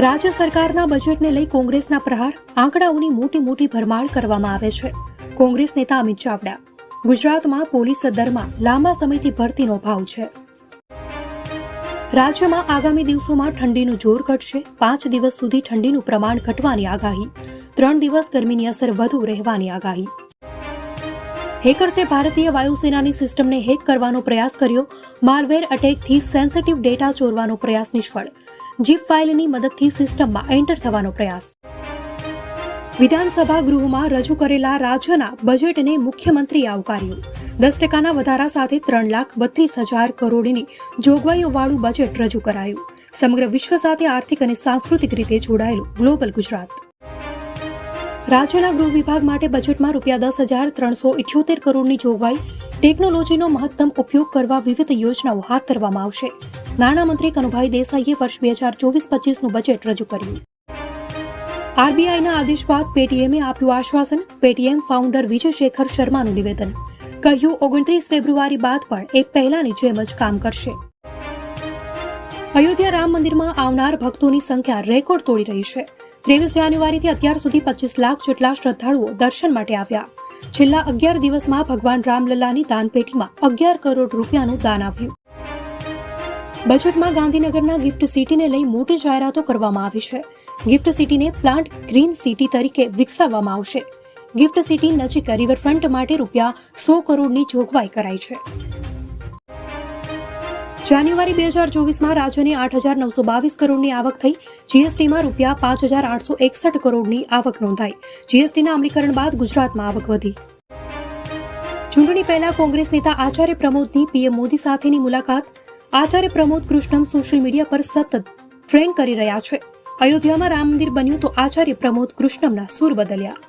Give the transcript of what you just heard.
રાજ્ય સરકારના બજેટને લઈ કોંગ્રેસના પ્રહાર, આંકડાઓની મોટી મોટી ભરમાર કરવામાં આવે છે. કોંગ્રેસ નેતા અમિત ચાવડા, ગુજરાતમાં પોલીસ દરમાં લાંબા સમયથી ભરતીનો ભાવ છે. રાજ્યમાં આગામી દિવસોમાં ઠંડીનું જોર ઘટશે. પાંચ દિવસ સુધી ઠંડીનું પ્રમાણ ઘટવાની આગાહી. ત્રણ દિવસ ગરમીની અસર વધુ રહેવાની આગાહી. હેકર્સે ભારતીય વાયુસેનાની સિસ્ટમને હેક કરવાનો પ્રયાસ કર્યો. માલવેર અટેકથી સેન્સિટિવ ડેટા ચોરવાનો પ્રયાસ નિષ્ફળ. જીપ ફાઇલની મદદથી સિસ્ટમમાં એન્ટર થવાનો પ્રયાસ. વિધાનસભા ગૃહમાં રજૂ કરેલા રાજ્યના બજેટને મુખ્યમંત્રી આવકાર્યું. દસ ટકાના વધારા સાથે ત્રણ લાખ બત્રીસ હજાર કરોડની જોગવાઈઓવાળું બજેટ રજૂ કરાયું. સમગ્ર વિશ્વ સાથે આર્થિક અને સાંસ્કૃતિક રીતે જોડાયેલું ગ્લોબલ ગુજરાત. રાજ્યના ગૃહ વિભાગ માટે બજેટમાં રૂપિયા દસ હજાર ત્રણસો ઇઠ્યોતેર કરોડની જોગવાઈ. ટેકનોલોજીનો મહત્તમ ઉપયોગ કરવા વિવિધ યોજનાઓ હાથ ધરવામાં આવશે. નાણામંત્રી કનુભાઈ દેસાઈએ વર્ષ બે હજાર ચોવીસ પચીસનું બજેટ રજૂ કર્યું. આરબીઆઈના આદેશ બાદ પેટીએમે આપ્યું આશ્વાસન. પેટીએમ ફાઉન્ડર વિજય શેખર શર્માનું નિવેદન. કહ્યું, ઓગણત્રીસ ફેબ્રુઆરી બાદ પણ એ પહેલાની જેમ જ કામ કરશે. અયોધ્યા રામ મંદિરમાં આવનાર ભક્તોની સંખ્યા રેકોર્ડ તોડી રહી છે. ત્રેવીસ જાન્યુઆરીથી અત્યાર સુધી પચીસ લાખ જેટલા શ્રદ્ધાળુઓ દર્શન માટે આવ્યા. છેલ્લા અગિયાર દિવસમાં ભગવાન રામલલ્લાની દાનપેટીમાં અગિયાર કરોડ રૂપિયાનું દાન આવ્યું. બજેટમાં ગાંધીનગરના ગિફ્ટ સિટીને લઈ મોટી જાહેરાતો કરવામાં આવી છે. ગિફ્ટ સિટીને પ્લાન્ટ ગ્રીન સિટી તરીકે વિકસાવવામાં આવશે. ગિફ્ટ સિટી નજીક રિવરફ્રન્ટ માટે રૂપિયા સો કરોડની જોગવાઈ કરાઈ છે. જાન્યુઆરી બે હજાર ચોવીસમાં રાજ્યની આઠ હજાર નવસો બાવીસ કરોડની આવક થઈ. જીએસટીમાં રૂપિયા પાંચ હજાર આઠસો એકસઠ કરોડની આવક નોંધાઈ. જીએસટીના અમલીકરણ બાદ ગુજરાતમાં આવક વધી. ચૂંટણી પહેલા કોંગ્રેસ નેતા આચાર્ય પ્રમોદની પીએમ મોદી સાથેની મુલાકાત. આચાર્ય પ્રમોદ કૃષ્ણમ સોશિયલ મીડિયા પર સતત ટ્રેન્ડ કરી રહ્યા છે. અયોધ્યામાં રામ મંદિર બન્યું તો આચાર્ય પ્રમોદ કૃષ્ણમના સૂર બદલ્યા.